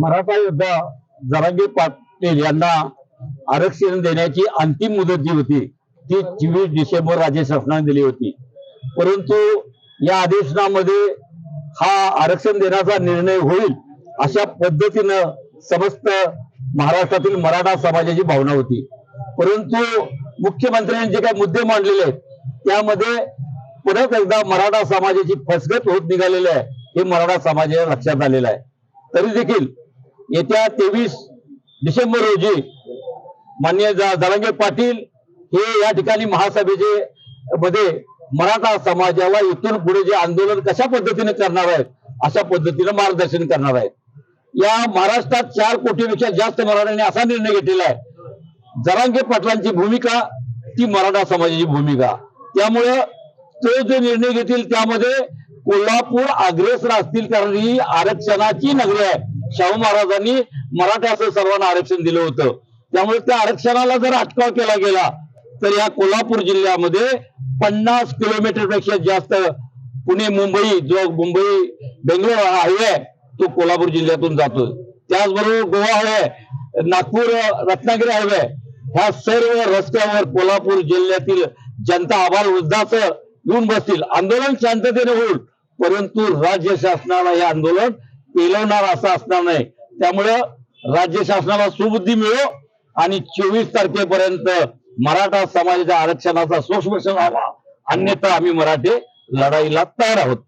मराठा योद्धा जरांगे पाटील यांना आरक्षण देण्याची अंतिम मुदत जी होती ती चोवीस डिसेंबर राज्य शासनाने दिली होती. परंतु या अधिवेशनामध्ये हा आरक्षण देण्याचा निर्णय होईल अशा पद्धतीनं समस्त महाराष्ट्रातील मराठा समाजाची भावना होती. परंतु मुख्यमंत्र्यांनी जे काही मुद्दे मांडलेले आहेत त्यामध्ये परत एकदा मराठा समाजाची फसगत होत निघालेली आहे. हे मराठा समाजाला लक्षात आलेलं आहे. तरी देखील येत्या तेवीस डिसेंबर रोजी मान्य दरांगे पाटील हे या ठिकाणी महासभेचे मध्ये मराठा समाजाला इथून पुढे जे आंदोलन कशा पद्धतीने करणार आहेत अशा पद्धतीने मार्गदर्शन करणार आहेत. या महाराष्ट्रात चार कोटीपेक्षा जास्त मराठ्यांनी असा निर्णय घेतलेला आहे. जरांगे पाटलांची भूमिका ती मराठा समाजाची भूमिका. त्यामुळं तो जो निर्णय घेतील त्यामध्ये कोल्हापूर अग्रेसर असतील कारण ही आरक्षणाची नगरी आहे. शाहू महाराजांनी मराठ्याचं सर्वांना आरक्षण दिलं होतं. त्यामुळे त्या आरक्षणाला जर अटकाव केला गेला तर या कोल्हापूर जिल्ह्यामध्ये पन्नास किलोमीटरपेक्षा जास्त पुणे मुंबई जो मुंबई बेंगलोर हा हायवे तो कोल्हापूर जिल्ह्यातून जातो त्याचबरोबर गोवा हायवे नागपूर रत्नागिरी हायवे ह्या सर्व रस्त्यावर कोल्हापूर जिल्ह्यातील जनता आभार वृद्धाचं येऊन बसतील. आंदोलन शांततेने होईल परंतु राज्य शासनाला हे आंदोलन पेलवणार असं असणार नाही. त्यामुळं राज्य शासनाला सुबुद्धी मिळो आणि चोवीस तारखेपर्यंत मराठा समाजाच्या आरक्षणाचा सोक्ष व्हावा. अन्यथा आम्ही मराठे लढाईला तयार आहोत.